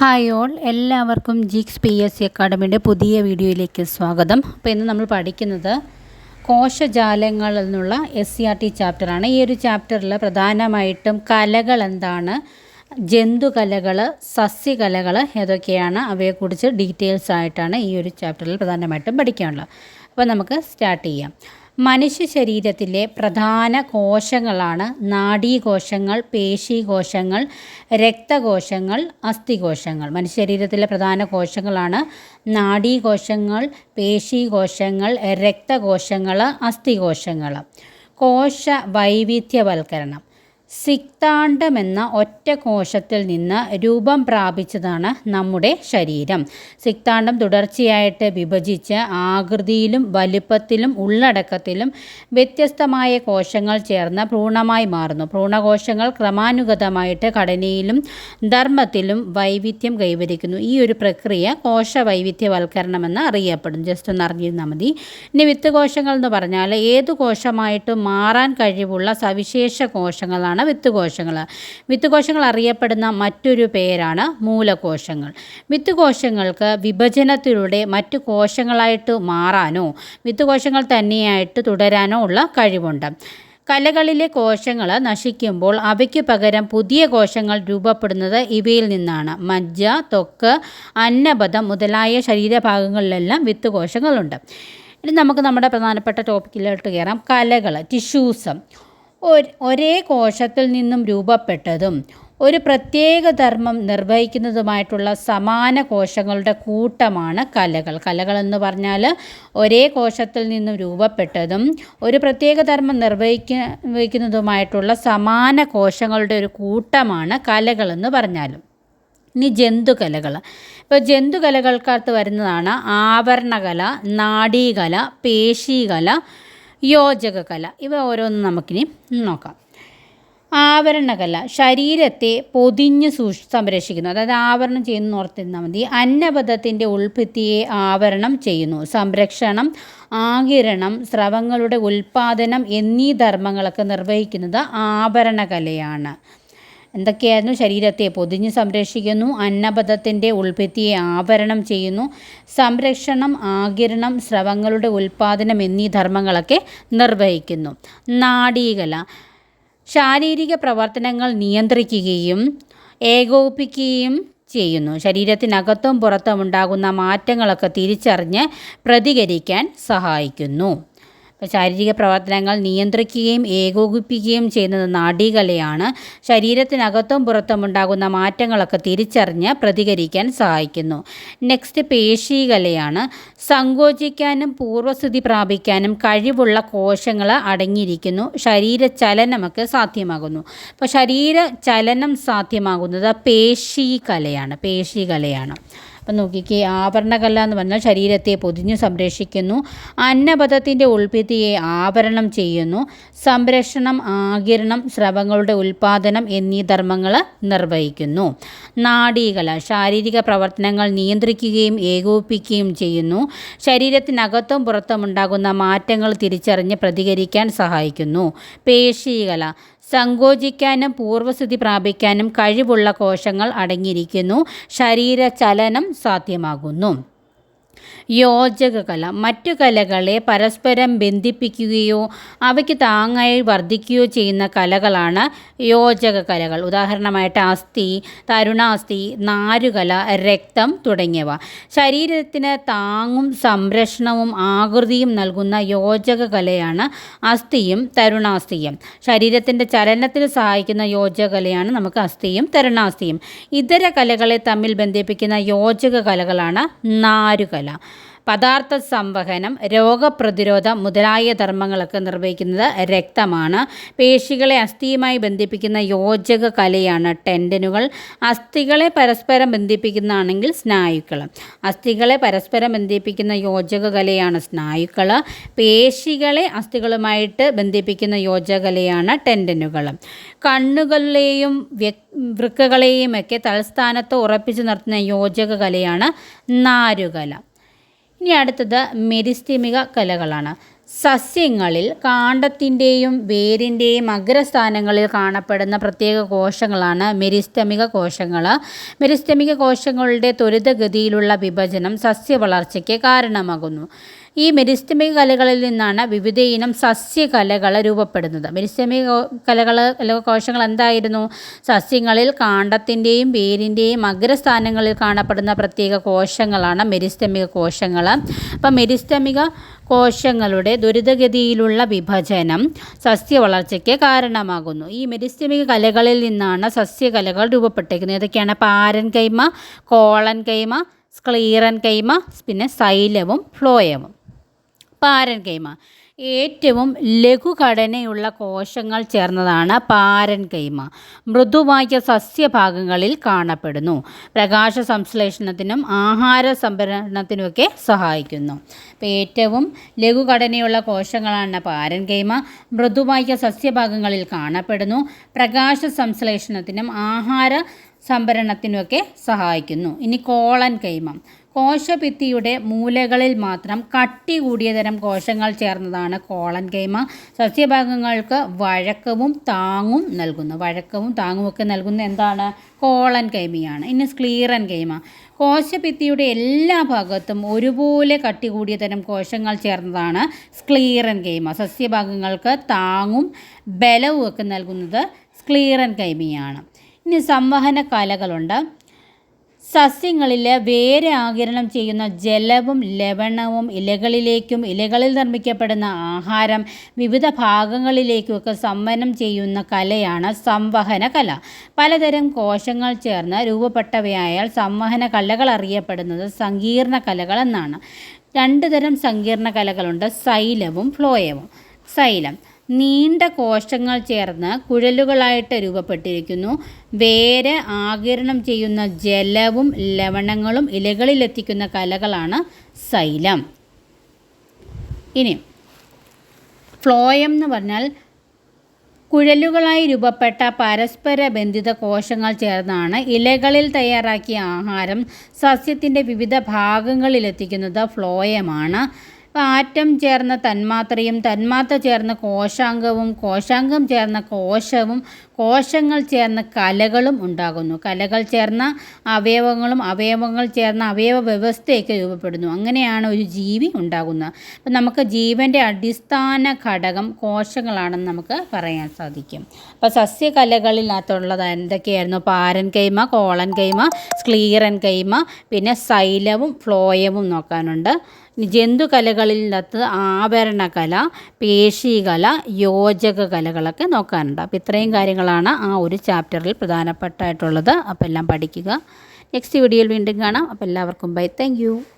Hi all എല്ലാവർക്കും ജിക്സ് P S C അക്കാഡമിയുടെ പുതിയ വീഡിയോയിലേക്ക് സ്വാഗതം. അപ്പോൾ ഇന്ന് നമ്മൾ പഠിക്കുന്നത് കോശജാലങ്ങൾ എന്നുള്ള എസ് സി ആർ ടി ചാപ്റ്ററാണ് ഈ ഒരു ചാപ്റ്ററിൽ പ്രധാനമായിട്ടും കലകൾ എന്താണ്? ജന്തുകലകൾ സസ്യകലകൾ ഏതൊക്കെയാണ്? അവയെക്കുറിച്ച് ഡീറ്റെയിൽസ് ആയിട്ടാണ് ഈ ഒരു ചാപ്റ്ററിൽ പ്രധാനമായിട്ടും പഠിക്കാനുള്ളത്. അപ്പോൾ നമുക്ക് സ്റ്റാർട്ട് ചെയ്യാം. മനുഷ്യ ശരീരത്തിലെ പ്രധാന കോശങ്ങളാണ് നാഡീകോശങ്ങൾ പേശീകോശങ്ങൾ രക്തകോശങ്ങൾ അസ്ഥികോശങ്ങൾ. മനുഷ്യ ശരീരത്തിലെ പ്രധാന കോശങ്ങളാണ് നാഡീകോശങ്ങൾ പേശീകോശങ്ങൾ രക്തകോശങ്ങൾ അസ്ഥികോശങ്ങൾ. കോശ വൈവിധ്യവൽക്കരണം സിക്താണ്ഡം എന്ന ഒറ്റ കോശത്തിൽ നിന്ന് രൂപം പ്രാപിച്ചതാണ് നമ്മുടെ ശരീരം. സിക്താണ്ഡം തുടർച്ചയായിട്ട് വിഭജിച്ച് ആകൃതിയിലും വലുപ്പത്തിലും ഉള്ളടക്കത്തിലും വ്യത്യസ്തമായ കോശങ്ങൾ ചേർന്ന് ഭ്രൂണമായി മാറുന്നു. ഭ്രൂണകോശങ്ങൾ ക്രമാനുഗതമായിട്ട് ഘടനയിലും ധർമ്മത്തിലും വൈവിധ്യം കൈവരിക്കുന്നു. ഈ ഒരു പ്രക്രിയ കോശ വൈവിധ്യവൽക്കരണം എന്ന് അറിയപ്പെടും ജസ്റ്റ് ഒന്ന് അറിഞ്ഞിരുന്നാൽ മതി. ഇനി വിത്ത് കോശങ്ങൾ എന്ന് പറഞ്ഞാൽ ഏത് കോശമായിട്ടും മാറാൻ കഴിവുള്ള സവിശേഷ കോശങ്ങളാണ് കോശങ്ങളാണ് വിത്തുകോശങ്ങൾ. വിത്തുകോശങ്ങൾ കോശങ്ങൾ അറിയപ്പെടുന്ന മറ്റൊരു പേരാണ് മൂലകോശങ്ങൾ. വിത്തുകോശങ്ങൾക്ക് വിഭജനത്തിലൂടെ മറ്റു കോശങ്ങളായിട്ട് മാറാനോ വിത്തുകോശങ്ങൾ തന്നെയായിട്ട് തുടരാനോ ഉള്ള കഴിവുണ്ട്. കലകളിലെ കോശങ്ങൾ നശിക്കുമ്പോൾ അവയ്ക്ക് പകരം പുതിയ കോശങ്ങൾ രൂപപ്പെടുന്നത് ഇവയിൽ നിന്നാണ്. മജ്ജ ത്വക്ക് അന്നപഥം മുതലായ ശരീരഭാഗങ്ങളിലെല്ലാം വിത്ത് കോശങ്ങളുണ്ട് ഇനി നമുക്ക് നമ്മുടെ പ്രധാനപ്പെട്ട ടോപ്പിക്കിലോട്ട് കയറാം കലകൾ ടിഷ്യൂസ് ഒരേ കോശത്തിൽ നിന്നും രൂപപ്പെട്ടതും ഒരു പ്രത്യേക ധർമ്മം നിർവഹിക്കുന്നതുമായിട്ടുള്ള സമാന കോശങ്ങളുടെ കൂട്ടമാണ് കലകൾ. എന്ന് പറഞ്ഞാൽ ഒരേ കോശത്തിൽ നിന്നും രൂപപ്പെട്ടതും ഒരു പ്രത്യേക ധർമ്മം നിർവഹിക്കുന്നതുമായിട്ടുള്ള സമാന കോശങ്ങളുടെ ഒരു കൂട്ടമാണ് കലകൾ എന്ന് പറഞ്ഞാലും. ഇനി ജന്തുകലകൾ. ഇപ്പോൾ ജന്തുകലകൾക്കകത്ത് വരുന്നതാണ് ആവരണകല നാഡീകല പേശീകല യോജകകല. ഇവ ഓരോന്നും നമുക്കിനി നോക്കാം. ആവരണകല. ശരീരത്തെ പൊതിഞ്ഞ് സൂക്ഷി സംരക്ഷിക്കുന്നു. അതായത് ആവരണം ചെയ്യുന്നു ഓർത്തിരുന്നാൽ മതി. അന്നപഥത്തിന്റെ ഉൾഭിത്തിയെ ആവരണം ചെയ്യുന്നു. സംരക്ഷണം ആകിരണം സ്രവങ്ങളുടെ ഉൽപ്പാദനം എന്നീ ധർമ്മങ്ങളൊക്കെ നിർവഹിക്കുന്നത് ആഭരണകലയാണ് എന്തൊക്കെയായിരുന്നു ശരീരത്തെ പൊതിഞ്ഞ് സംരക്ഷിക്കുന്നു അന്നപഥത്തിന്റെ ഉൾഭിത്തിയെ ആവരണം ചെയ്യുന്നു സംരക്ഷണം ആകിരണം സ്രവങ്ങളുടെ ഉൽപ്പാദനം എന്നീ ധർമ്മങ്ങളൊക്കെ നിർവഹിക്കുന്നു. നാഡീകല ശാരീരിക പ്രവർത്തനങ്ങൾ നിയന്ത്രിക്കുകയും ഏകോപിപ്പിക്കുകയും ചെയ്യുന്നു. ശരീരത്തിനകത്തും പുറത്തും ഉണ്ടാകുന്ന മാറ്റങ്ങളൊക്കെ തിരിച്ചറിഞ്ഞ് പ്രതികരിക്കാൻ സഹായിക്കുന്നു. ശാരീരിക പ്രവർത്തനങ്ങൾ നിയന്ത്രിക്കുകയും ഏകോപിപ്പിക്കുകയും ചെയ്യുന്നത് നാഡീകലയാണ്. ശരീരത്തിനകത്തും പുറത്തും ഉണ്ടാകുന്ന മാറ്റങ്ങളൊക്കെ തിരിച്ചറിഞ്ഞ് പ്രതികരിക്കാൻ സഹായിക്കുന്നു. നെക്സ്റ്റ് പേശീകലയാണ്. സങ്കോചിക്കാനും പൂർവസ്ഥിതി പ്രാപിക്കാനും കഴിവുള്ള കോശങ്ങൾ അടങ്ങിയിരിക്കുന്നു. ശരീര ചലനമൊക്കെ സാധ്യമാകുന്നു. അപ്പോൾ ശരീര ചലനം സാധ്യമാകുന്നത് പേശീകലയാണ്. പേശീകലയാണ്. അപ്പം നോക്കിക്കേ ആഭരണകല എന്ന് പറഞ്ഞാൽ ശരീരത്തെ പൊതിഞ്ഞു സംരക്ഷിക്കുന്നു. അന്നപഥത്തിന്റെ ഉൾഭിത്തിയെ ആഭരണം ചെയ്യുന്നു. സംരക്ഷണം ആകിരണം സ്രവങ്ങളുടെ ഉൽപാദനം എന്നീ ധർമ്മങ്ങൾ നിർവഹിക്കുന്നു. നാഡീകല ശാരീരിക പ്രവർത്തനങ്ങൾ നിയന്ത്രിക്കുകയും ഏകോപിപ്പിക്കുകയും ചെയ്യുന്നു. ശരീരത്തിനകത്തും പുറത്തും ഉണ്ടാകുന്ന മാറ്റങ്ങൾ തിരിച്ചറിഞ്ഞ് പ്രതികരിക്കാൻ സഹായിക്കുന്നു. പേശീകല സങ്കോചിക്കാനും പൂർവസ്ഥിതി പ്രാപിക്കാനും കഴിവുള്ള കോശങ്ങൾ അടങ്ങിയിരിക്കുന്നു. ശരീരചലനം സാധ്യമാകുന്നു. യോജക കല മറ്റു കലകളെ പരസ്പരം ബന്ധിപ്പിക്കുകയോ അവയ്ക്ക് താങ്ങായി വർദ്ധിക്കുകയോ ചെയ്യുന്ന കലകളാണ് യോജക കലകൾ ഉദാഹരണമായിട്ട് അസ്ഥി തരുണാസ്ഥി നാരുകല രക്തം തുടങ്ങിയവ. ശരീരത്തിന് താങ്ങും സംരക്ഷണവും ആകൃതിയും നൽകുന്ന യോജക കലയാണ് അസ്ഥിയും തരുണാസ്ഥിയും. ശരീരത്തിന്റെ ചലനത്തിന് സഹായിക്കുന്ന യോജക കലയാണ് നമുക്ക് അസ്ഥിയും തരുണാസ്ഥിയും. ഇതര കലകളെ തമ്മിൽ ബന്ധിപ്പിക്കുന്ന യോജക കലകളാണ് നാരുകല. പദാർത്ഥ സംവഹനം രോഗപ്രതിരോധം മുതലായ ധർമ്മങ്ങളൊക്കെ നിർവഹിക്കുന്നത് രക്തമാണ്. പേശികളെ അസ്ഥിയുമായി ബന്ധിപ്പിക്കുന്ന യോജക കലയാണ് ടെൻഡനുകൾ. അസ്ഥികളെ പരസ്പരം ബന്ധിപ്പിക്കുന്നതാണെങ്കിൽ സ്നായുക്കൾ അസ്ഥികളെ പരസ്പരം ബന്ധിപ്പിക്കുന്ന യോജക കലയാണ് സ്നായുക്കൾ പേശികളെ അസ്ഥികളുമായിട്ട് ബന്ധിപ്പിക്കുന്ന യോജക കലയാണ് ടെൻഡനുകൾ കണ്ണുകളിലെയും വൃക്കകളെയും ഒക്കെ തൽസ്ഥാനത്ത് ഉറപ്പിച്ചു നിർത്തുന്ന യോജക കലയാണ് നാരുകല. ഇനി അടുത്തത് മെരിസ്തിമിക കലകളാണ്. സസ്യങ്ങളിൽ കാണ്ഡത്തിന്റെയും വേരിന്റെയും അഗ്രസ്ഥാനങ്ങളിൽ കാണപ്പെടുന്ന പ്രത്യേക കോശങ്ങളാണ് മെരിസ്റ്റമിക കോശങ്ങൾ. മെരിസ്റ്റമിക കോശങ്ങളുടെ ത്വരിതഗതിയിലുള്ള വിഭജനം സസ്യവളർച്ചയ്ക്ക് കാരണമാകുന്നു. ഈ മെരിസ്റ്റമിക കലകളിൽ നിന്നാണ് വിവിധ ഇനം സസ്യകലകൾ രൂപപ്പെടുന്നത്. മെരിസ്റ്റമിക കലകൾ കോശങ്ങൾ എന്തായിരുന്നു? സസ്യങ്ങളിൽ കാണ്ടത്തിന്റെയും വേരിന്റെയും അഗ്രസ്ഥാനങ്ങളിൽ കാണപ്പെടുന്ന പ്രത്യേക കോശങ്ങളാണ് മെരിസ്റ്റമിക കോശങ്ങൾ അപ്പം മെരിസ്റ്റമിക കോശങ്ങളുടെ ദുരിതഗതിയിലുള്ള വിഭജനം സസ്യ വളർച്ചയ്ക്ക് കാരണമാകുന്നു. ഈ മെരിസ്റ്റമിക കലകളിൽ നിന്നാണ് സസ്യകലകൾ രൂപപ്പെട്ടേക്കുന്നത് ഏതൊക്കെയാണ്? പാരൻ കൈമ കോളൻ കൈമ സ്ക്ലീറൻ കൈമ പിന്നെ സൈലവും ഫ്ലോയവും. പാരൻ കൈമ. ഏറ്റവും ലഘുഘടനയുള്ള കോശങ്ങൾ ചേർന്നതാണ് പാരൻകൈമ മൃദുവായ സസ്യഭാഗങ്ങളിൽ കാണപ്പെടുന്നു. പ്രകാശ സംശ്ലേഷണത്തിനും ആഹാര സംഭരണത്തിനുമൊക്കെ സഹായിക്കുന്നു. അപ്പോൾ ഏറ്റവും ലഘുഘടനയുള്ള കോശങ്ങളാണ് പാരൻകൈമ മൃദുവായ സസ്യഭാഗങ്ങളിൽ കാണപ്പെടുന്നു. പ്രകാശ സംശ്ലേഷണത്തിനും ആഹാര സംഭരണത്തിനുമൊക്കെ സഹായിക്കുന്നു. ഇനി കോളൻ കൈമ. കോശഭിത്തിയുടെ മൂലകളിൽ മാത്രം കട്ടി കൂടിയ തരം കോശങ്ങൾ ചേർന്നതാണ് കോളൻ കൈമ സസ്യഭാഗങ്ങൾക്ക് വഴക്കവും താങ്ങും നൽകുന്നു. വഴക്കവും താങ്ങുമൊക്കെ നൽകുന്ന എന്താണ്? കോളൻ കൈമയാണ് ഇനി സ്ക്ലീറൻ കൈമ കോശഭിത്തിയുടെ എല്ലാ ഭാഗത്തും ഒരുപോലെ കട്ടി കൂടിയ തരം കോശങ്ങൾ ചേർന്നതാണ് സ്ക്ലീറൻ കൈമ സസ്യഭാഗങ്ങൾക്ക് താങ്ങും ബലവും ഒക്കെ നൽകുന്നത് സ്ക്ലീറൻ കൈമയാണ് ഇനി സംവഹന കലകളുണ്ട്. സസ്യങ്ങളിൽ വേര് ആകിരണം ചെയ്യുന്ന ജലവും ലവണവും ഇലകളിലേക്കും ഇലകളിൽ നിർമ്മിക്കപ്പെടുന്ന ആഹാരം വിവിധ ഭാഗങ്ങളിലേക്കുമൊക്കെ സംവഹനം ചെയ്യുന്ന കലയാണ് സംവഹന കല പലതരം കോശങ്ങൾ ചേർന്ന് രൂപപ്പെട്ടവയായാൽ സംവഹന കലകൾ അറിയപ്പെടുന്നത് സങ്കീർണ കലകൾ എന്നാണ്. രണ്ട് തരം സങ്കീർണ കലകളുണ്ട് സൈലവും ഫ്ലോയവും. സൈലം. നീണ്ട കോശങ്ങൾ ചേർന്ന് കുഴലുകളായിട്ട് രൂപപ്പെട്ടിരിക്കുന്നു. വേര് ആകിരണം ചെയ്യുന്ന ജലവും ലവണങ്ങളും ഇലകളിലെത്തിക്കുന്ന കലകളാണ് സൈലം. ഇനി ഫ്ലോയം എന്ന് പറഞ്ഞാൽ കുഴലുകളായി രൂപപ്പെട്ട പരസ്പര ബന്ധിത കോശങ്ങൾ ചേർന്നാണ് ഇലകളിൽ തയ്യാറാക്കിയ ആഹാരം സസ്യത്തിന്റെ വിവിധ ഭാഗങ്ങളിലെത്തിക്കുന്നത് ഫ്ലോയമാണ്. ആറ്റം ചേർന്ന തന്മാത്രയും തന്മാത്ര ചേർന്ന കോശാംഗവും കോശാംഗം ചേർന്ന കോശവും കോശങ്ങൾ ചേർന്ന കലകളും ഉണ്ടാകുന്നു. കലകൾ ചേർന്ന അവയവങ്ങളും അവയവങ്ങൾ ചേർന്ന അവയവ വ്യവസ്ഥയൊക്കെ രൂപപ്പെടുന്നു. അങ്ങനെയാണ് ഒരു ജീവി ഉണ്ടാകുന്നത്. അപ്പം നമുക്ക് ജീവന്റെ അടിസ്ഥാന ഘടകം കോശങ്ങളാണെന്ന് നമുക്ക് പറയാൻ സാധിക്കും. അപ്പോൾ സസ്യകലകളിനകത്തുള്ളത് എന്തൊക്കെയായിരുന്നു? പാരൻ കൈമ കോളൻ കൈമ സ്ക്ലീറൻ കൈമ പിന്നെ സൈലവും ഫ്ലോയവും നോക്കാനുണ്ട്. ജന്തുകലകളിനകത്ത് ആഭരണകല പേശികല യോജക കലകളൊക്കെ നോക്കാനുണ്ട്. അപ്പോൾ ഇത്രയും കാര്യങ്ങളാണ് ആ ഒരു ചാപ്റ്ററിൽ പ്രധാനപ്പെട്ടായിട്ടുള്ളത്. അപ്പോൾ എല്ലാം പഠിക്കുക. നെക്സ്റ്റ് വീഡിയോയിൽ വീണ്ടും കാണാം. അപ്പോൾ എല്ലാവർക്കും ബൈ. താങ്ക്